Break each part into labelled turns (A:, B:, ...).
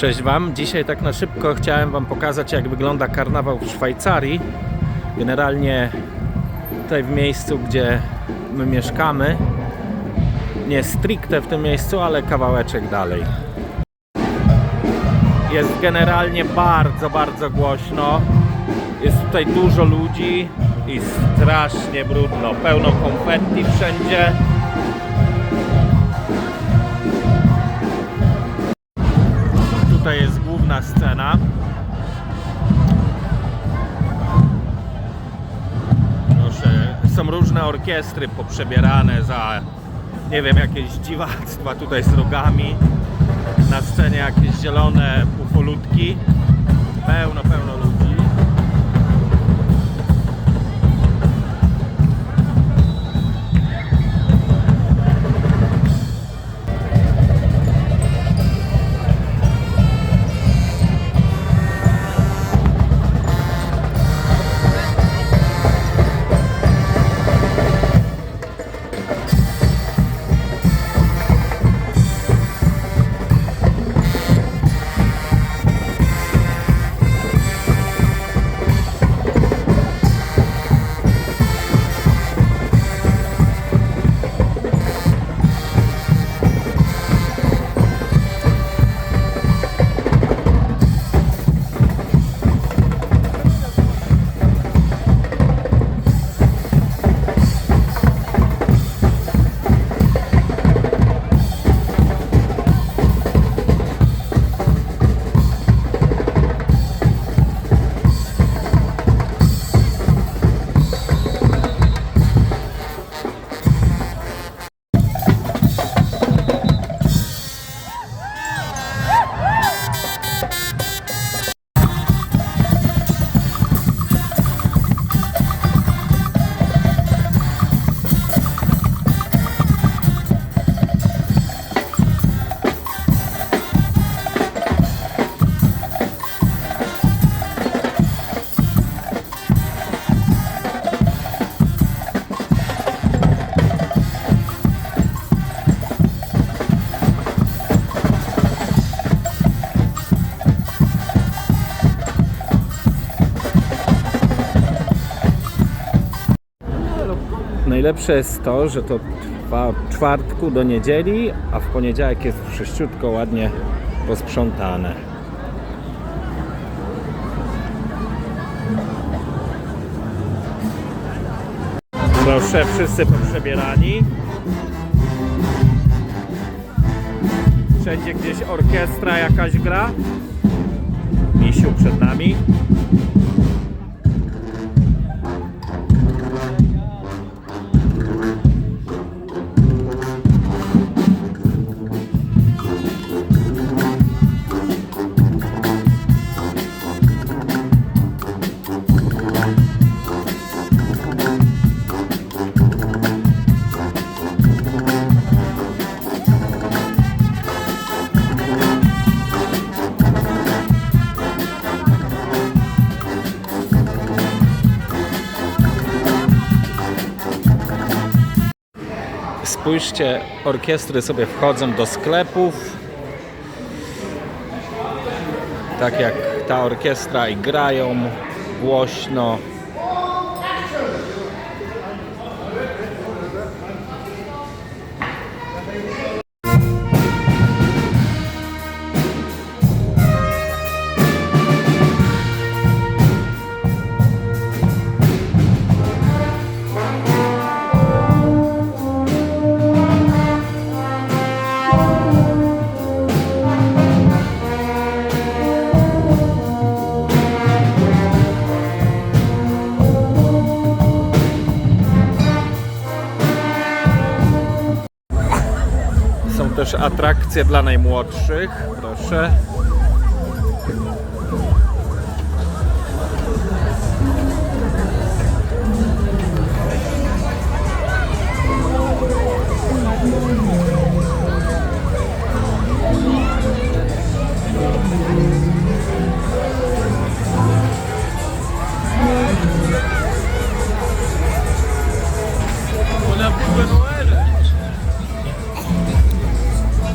A: Cześć Wam. Dzisiaj tak na szybko chciałem Wam pokazać jak wygląda karnawał w Szwajcarii. Generalnie tutaj w miejscu, gdzie my mieszkamy. Nie stricte w tym miejscu, ale kawałeczek dalej. Jest generalnie bardzo, bardzo głośno. Jest tutaj dużo ludzi i strasznie brudno. Pełno konfetti wszędzie. Scena. Proszę, są różne orkiestry poprzebierane za, nie wiem, jakieś dziwactwa tutaj z rogami. Na scenie jakieś zielone ufolutki. Pełno, pełno ludzi. Najlepsze jest to, że to trwa od czwartku do niedzieli, a w poniedziałek jest wszyściutko ładnie posprzątane. Proszę, wszyscy poprzebierani. Wszędzie gdzieś orkiestra jakaś gra. Misiu przed nami. Spójrzcie, orkiestry sobie wchodzą do sklepów. Tak jak ta orkiestra i grają głośno. Też atrakcje dla najmłodszych. Proszę.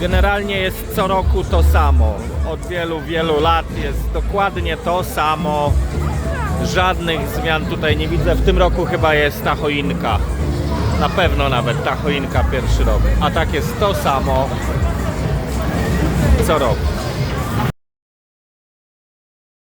A: Generalnie jest co roku to samo. Od wielu, wielu lat jest dokładnie to samo. Żadnych zmian tutaj nie widzę. W tym roku chyba jest ta choinka. Na pewno nawet ta choinka pierwszy rok. A tak jest to samo co roku.